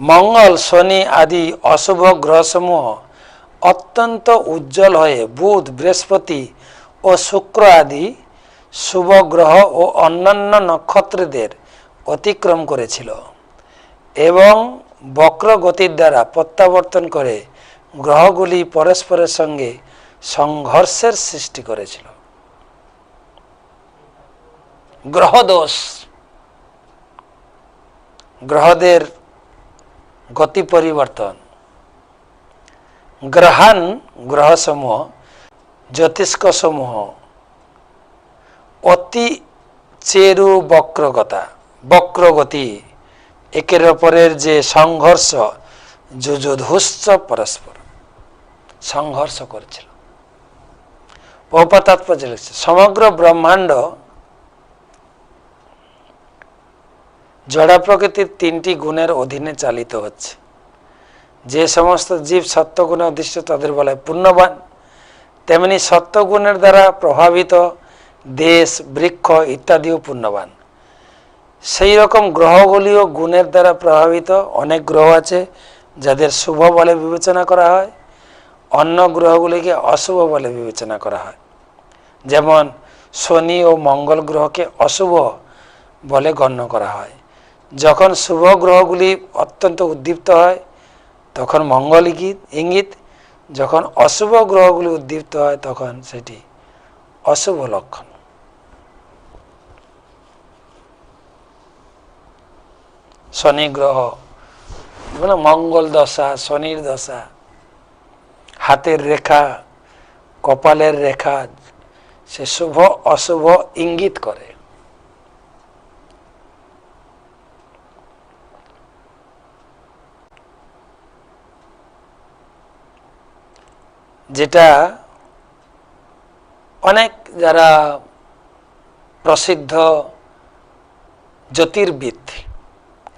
মঙ্গল, শনি আদি অশুভ গ্রহসমূহ অত্যন্ত উজ্জ্বল হয়ে বুধ, বৃহস্পতি ও শুক্র আদি শুভ গ্রহ ও অন্যান্য নক্ষত্রদের অতিক্রম করেছিল এবং বক্র গতির দ্বারা প্রত্যাবর্তন করে গ্রহগুলি পরস্পরের সঙ্গে সংঘর্ষের সৃষ্টি করেছিল। গ্রহদোষ। গ্রহদের গতি পরিবর্তন। গ্রহান গ্রহসমূহ, জ্যোতিষ্কসমূহ, অতি চেরু বক্রগতা, বক্রগতি, একের অপরের যে সংঘর্ষ যুযুধুশ্চ পরস্পর। সংঘর্ষ করেছিল। বহুপা তাৎপর্য লিখছে। সমগ্র ব্রহ্মাণ্ড জড়া প্রকৃতির তিনটি গুণের অধীনে চালিত হচ্ছে। যে সমস্ত জীব সত্যগুণে অধিষ্ঠিত তাদের বলা পুণ্যবান। তেমনি সত্যগুণের দ্বারা প্রভাবিত দেশ, বৃক্ষ ইত্যাদিও পুণ্যবান। সেই রকম গ্রহগুলিও গুণের দ্বারা প্রভাবিত অনেক গ্রহ আছে যাদের শুভ বলে বিবেচনা করা হয়, অন্য গ্রহগুলিকে অশুভ বলে বিবেচনা করা হয়। যেমন শনি ও মঙ্গল গ্রহকে অশুভ বলে গণ্য করা হয়। যখন শুভ গ্রহগুলি অত্যন্ত উদ্দীপ্ত হয়, তখন মঙ্গল ইঙ্গিত ইঙ্গিত, যখন অশুভ গ্রহগুলি উদ্দীপ্ত হয়, তখন সেটি অশুভ লক্ষণ। শনি গ্রহ মানে মঙ্গল দশা, শনির দশা, হাতের রেখা, কপালের রেখা, সে শুভ, অশুভ ইঙ্গিত করে। যেটা অনেক যারা প্রসিদ্ধ জ্যোতির্বিদ,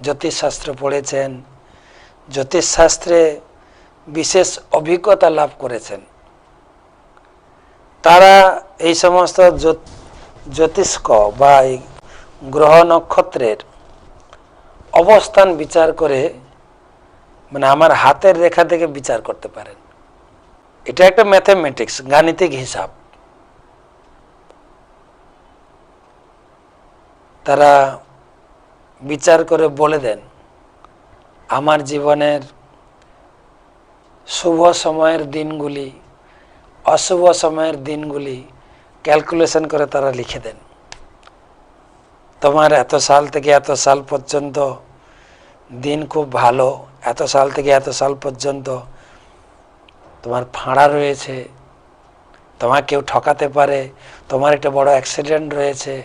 জ্যোতিষশাস্ত্র পড়েছেন, জ্যোতিষশাস্ত্রে বিশেষ অভিজ্ঞতা লাভ করেছেন, তারা এই সমস্ত জ্যোতিষ্ক বা এই গ্রহ নক্ষত্রের অবস্থান বিচার করে মানে আমার হাতের রেখা থেকে বিচার করতে পারেন। এটা একটা ম্যাথমেটিক্স গাণিতিক হিসাব। তারা বিচার করে বলে দেন, আমার জীবনের শুভ সময়ের দিনগুলি, অশুভ সময়ের দিনগুলি ক্যালকুলেশন করে তারা লিখে দেন। তোমার এত সাল থেকে এত সাল পর্যন্ত দিন খুব ভালো, এত সাল থেকে এত সাল পর্যন্ত তোমার ফাঁড়া রয়েছে তোমার কেউ ঠকাতে পারে, তোমার একটা বড় অ্যাক্সিডেন্ট রয়েছে,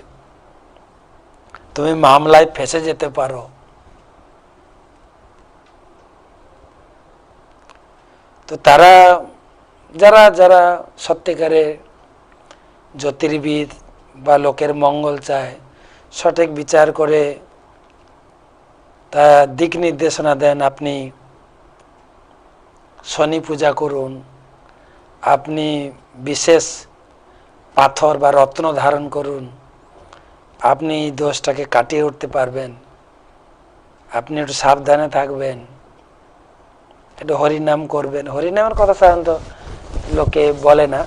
তুমি মামলায় ফেসে যেতে পারো। তো তারা, যারা যারা সত্যিকারে জ্যোতির্বিদ বা লোকের মঙ্গল চায়, সঠিক বিচার করে, তা দিক নির্দেশনা দেন আপনি। শনি পূজা করুন। আপনি বিশেষ পাথর বা রত্ন ধারণ করুন। আপনি এই দোষটাকে কাটিয়ে উঠতে পারবেন। আপনি একটু সাবধানে থাকবেন। একটু হরিনাম করবেন। হরিনামের কথা সাধারণত লোকে বলে না,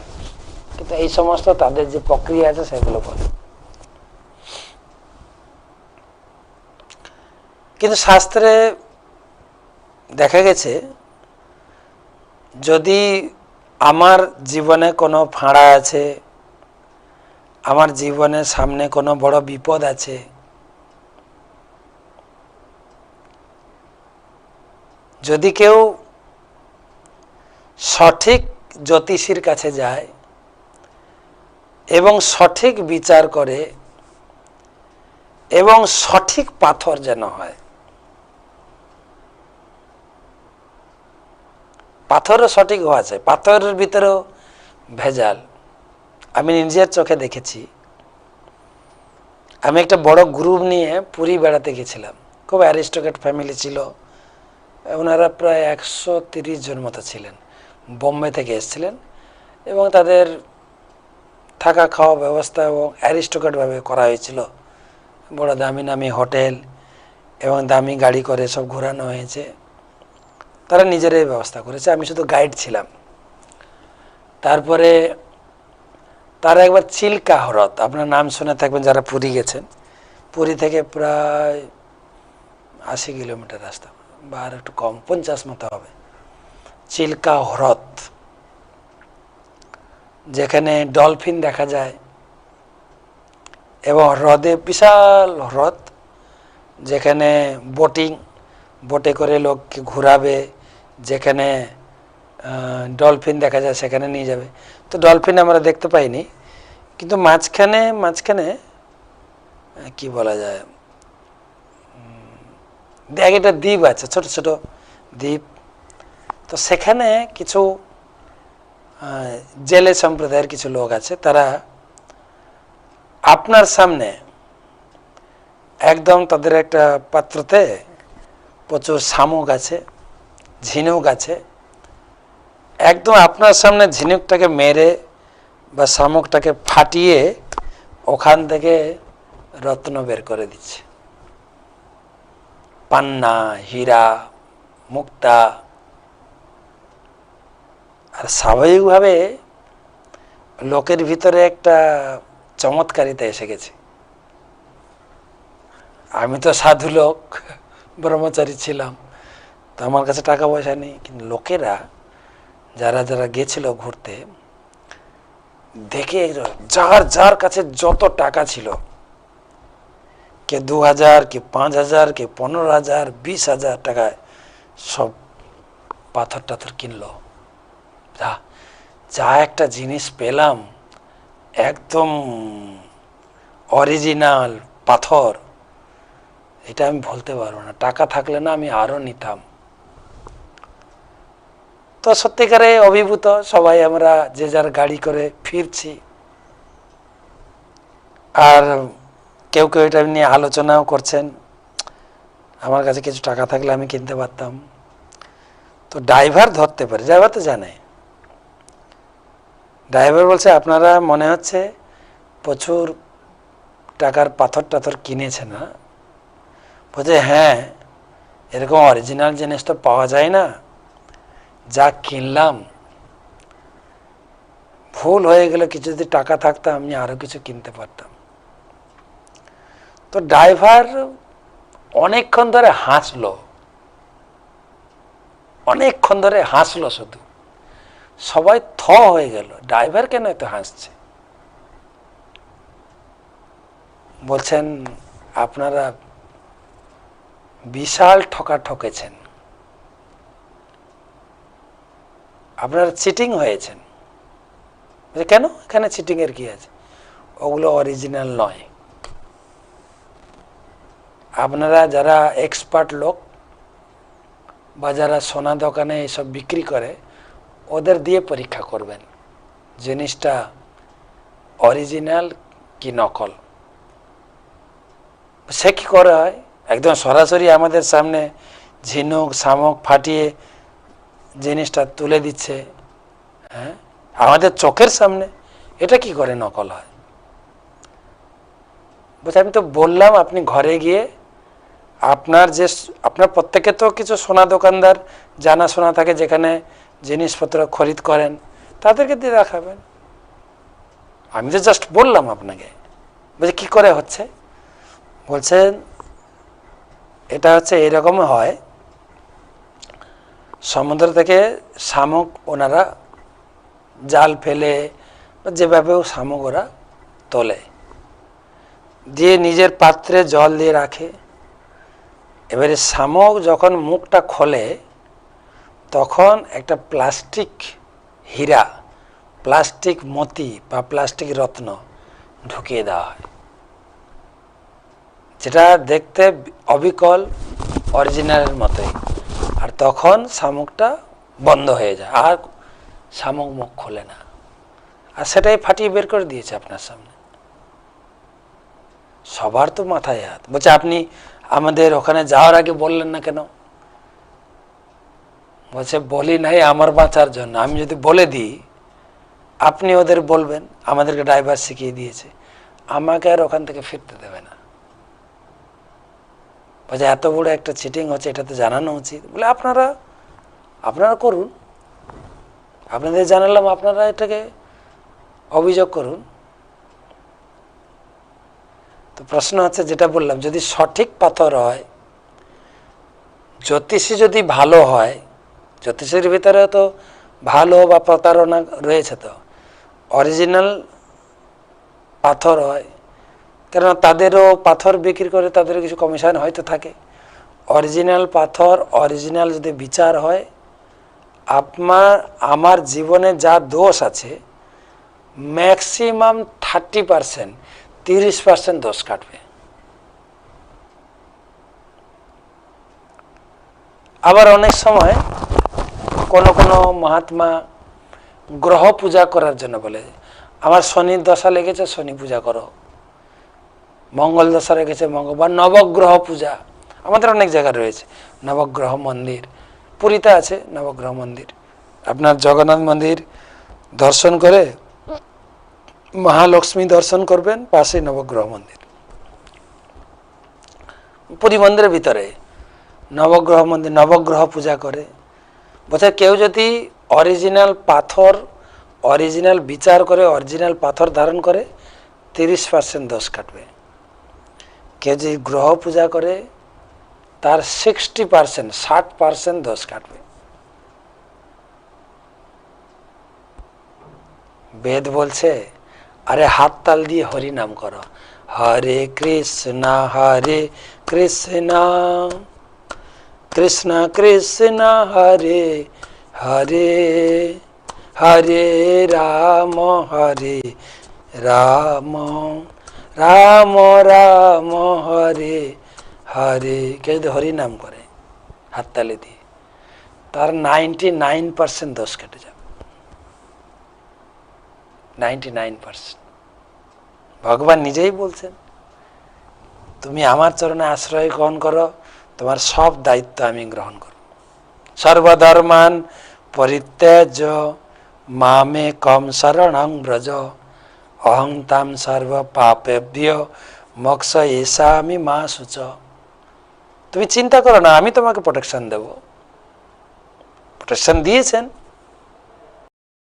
কিন্তু এই সমস্ত তাদের যে প্রক্রিয়া আছে সেগুলো বলে। কিন্তু শাস্ত্রে দেখা গেছে যদি আমার জীবনে কোনো ফাঁড়া আছে, আমার জীবনের সামনে কোনো বড় বিপদ আছে, যদি কেউ সঠিক জ্যোতিষীর কাছে যায় এবং সঠিক বিচার করে এবং সঠিক পাথর যেন হয় পাথরও সঠিক হওয়া আছে পাথরের ভিতরেও ভেজাল। আমি নিজের চোখে দেখেছি। আমি একটা বড় গ্রুপ নিয়ে পুরী বেড়াতে গেছিলাম। খুব অ্যারিস্টোক্রেট ফ্যামিলি ছিল। ওনারা প্রায় একশো তিরিশ জন মতো ছিলেন। বোম্বে থেকে এসেছিলেন এবং তাদের থাকা খাওয়া ব্যবস্থা এবং অ্যারিস্টোক্রেটভাবে করা হয়েছিল। বড় দামি নামি হোটেল এবং দামি গাড়ি করে সব ঘোরানো হয়েছে। তারা নিজেরাই ব্যবস্থা করেছে, আমি শুধু গাইড ছিলাম। তারপরে তারা একবার চিল্কা হ্রদ, আপনার নাম শুনে থাকবেন যারা পুরী গেছেন। পুরী থেকে প্রায় আশি কিলোমিটার রাস্তা, বা আর একটু কম, পঞ্চাশ মতো হবে। চিল্কা হ্রদ, যেখানে ডলফিন দেখা যায়, এবং হ্রদে বিশাল হ্রদ, যেখানে বোটিং বোটে করে লোককে ঘোরাবে যেখানে ডলফিন দেখা যায় সেখানে নিয়ে যাবে। তো ডলফিন আমরা দেখতে পাইনি, কিন্তু মাঝখানে মাঝখানে কি বলা যায় একটা দ্বীপ আছে, ছোট ছোট দ্বীপ। তো সেখানে কিছু জেলে সম্প্রদায়ের কিছু লোক আছে, তারা আপনার সামনে একদম তাদের একটা পাত্রতে প্রচুর শামুক আছে। ঝিনুক আছে। একদম আপনার সামনে ঝিনুকটাকে মেরে বা শামুকটাকে ফাটিয়ে ওখান থেকে রত্ন বের করে দিচ্ছে। পান্না, হীরা, মুক্তা আর স্বাভাবিকভাবে লোকের ভিতরে একটা চমৎকারিতা এসে গেছে। আমি তো সাধু লোক, ব্রহ্মচারী ছিলাম। তো আমার কাছে টাকা পয়সা নেই। কিন্তু লোকেরা, যারা যারা গেছিল ঘুরতে, দেখে যার যার কাছে যত টাকা ছিল, কে দু হাজার কে পাঁচ হাজার কে পনেরো হাজার বিশ হাজার টাকায় সব পাথর টাথর কিনলো। যা যা একটা জিনিস পেলাম, একদম অরিজিনাল পাথর, এটা আমি বলতে পারব না। টাকা থাকলে না আমি আরও নিতাম। তো সত্যিকারে অভিভূত সবাই আমরা যে যার গাড়ি করে ফিরছি। আর কেউ কেউ এটা নিয়ে আলোচনাও করছেন। আমার কাছে কিছু টাকা থাকলে আমি কিনতে পারতাম। তো ড্রাইভার ধরতে পারে, ড্রাইভার তো জানে। ড্রাইভার বলছে, আপনারা মনে হচ্ছে প্রচুর টাকার পাথর টাথর কিনেছে না বলছে হ্যাঁ এরকম অরিজিনাল জিনিস তো পাওয়া যায় না। যা কিনলাম। ভুল হয়ে গেলে কিছু যদি টাকা থাকতো, আমি আরও কিছু কিনতে পারতাম। তো ড্রাইভার অনেকক্ষণ ধরে হাসলো। অনেকক্ষণ ধরে হাসলো শুধু। সবাই থ হয়ে গেল। ড্রাইভার কেন এত হাসছে? বলছেন, আপনারা বিশাল ঠকা ঠকেছেন আপনারা চিটিং হয়েছেন। কেন? এখানে চিটিং এর কি আছে? ওগুলো অরিজিনাল নয়। আপনারা যারা এক্সপার্ট লোক বা যারা সোনা দোকানে এসব বিক্রি করে, ওদের দিয়ে পরীক্ষা করবেন জিনিসটা অরিজিনাল কি নকল। সে কি করা হয়? একদম সরাসরি আমাদের সামনে ঝিনুক, শামুক ফাটিয়ে জিনিসটা তুলে দিচ্ছে হ্যাঁ? আমাদের চোখের সামনে, এটা কি করে নকল হয়? বলছে আমি তো বললাম আপনি ঘরে গিয়ে আপনার যে আপনার প্রত্যেকে তো কিছু সোনা দোকানদার জানা শোনা থাকে যেখানে জিনিসপত্র খরিদ করেন, তাদেরকে দিয়ে দেখাবেন। আমি তো জাস্ট বললাম আপনাকে, বলছে, কি করে হচ্ছে? বলছেন, এটা হচ্ছে এরকম হয় সমুদ্র থেকে শামুক ওনারা জাল ফেলে যেভাবেও শামুক ওরা তোলে। দিয়ে নিজের পাত্রে জল দিয়ে রাখে। এবারে শামুক যখন মুখটা খোলে, তখন একটা প্লাস্টিক হীরা, প্লাস্টিক মতি বা প্লাস্টিক রত্ন ঢুকিয়ে দেওয়া হয়। যেটা দেখতে অবিকল, অরিজিনালের মতোই। আর তখন শামুকটা বন্ধ হয়ে যায়, আর শামুক মুখ খোলে না। আর সেটাই ফাটিয়ে বের করে দিয়েছে আপনার সামনে। সবার তো মাথায় হাত। বলছে, আপনি আমাদের ওখানে যাওয়ার আগে বললেন না কেন? বলছে, বলি নাই আমার বাঁচার জন্য। আমি যদি বলে দিই, আপনি ওদের বলবেন, আমাদেরকে ড্রাইভার শিখিয়ে দিয়েছে। আমাকে আর ওখান থেকে ফিরতে দেবে না। বলছে এত বড় একটা চিটিং হচ্ছে, এটা তো জানানো উচিত। বলে, আপনারা আপনারা করুন। আপনাদের জানালাম, আপনারা এটাকে অভিযোগ করুন। তো প্রশ্ন হচ্ছে যেটা বললাম, যদি সঠিক পাথর হয়, জ্যোতিষী যদি ভালো হয়, জ্যোতিষের ভিতরে তো ভালো বা প্রতারণা রয়েছে তো অরিজিনাল পাথর হয় কেননা তাদেরও পাথর বিক্রি করে তাদের কিছু কমিশন হয়তো থাকে। অরিজিনাল পাথর অরিজিনাল যদি বিচার হয়, আপনার, আমার জীবনে যা দোষ আছে ম্যাক্সিমাম থার্টি পারসেন্ট তিরিশ পার্সেন্ট দোষ কাটবে। আবার অনেক সময় কোনো কোনো মহাত্মা গ্রহ পূজা করার জন্য বলে, আমার শনির দশা লেগেছে, শনি পূজা করো। মঙ্গল দশা লেগেছে মঙ্গল বা নবগ্রহ পূজা। আমাদের অনেক জায়গা রয়েছে। নবগ্রহ মন্দির। পুরীতে আছে নবগ্রহ মন্দির। আপনার জগন্নাথ মন্দির দর্শন করে মহালক্ষ্মী দর্শন করবেন পাশে নবগ্রহ মন্দির। পুরী মন্দিরের ভিতরে নবগ্রহ মন্দির, নবগ্রহ পূজা করে। বোধহয় কেউ যদি অরিজিনাল পাথর, অরিজিনাল বিচার করে, অরিজিনাল পাথর ধারণ করে, তিরিশ পার্সেন্ট দোষ কাটবে। কেউ যদি গ্রহ পূজা করে, তার সিক্সটি পার্সেন্ট ষাট পার্সেন্ট দোষ কাটবে। বেদ বলছে, আরে হাত তাল দিয়ে হরি নাম করো। হরে কৃষ্ণ হরে কৃষ্ণ কৃষ্ণ কৃষ্ণ, হরে হরে হরে রাম হরে রাম। রাম রাম, হরে হরে। কেউ যদি হরি নাম করে, হাততালি দিয়ে, তার নাইনটি নাইন পার্সেন্ট দোষ কেটে যাবে। নাইনটি নাইন পার্সেন্ট ভগবান নিজেই বলছেন, তুমি আমার চরণে আশ্রয় গ্রহণ করো, তোমার সব দায়িত্ব আমি গ্রহণ করব। সর্বধর্মান পরিত্যাজ্য, মামে কম শরণং ব্রজ। অহং তাম সর্ব পাপেভ্য মোক্ষ এসা আমি মা সুচ তুমি চিন্তা করো না আমি তোমাকে প্রোটেকশন দেব প্রোটেকশন দিয়েছেন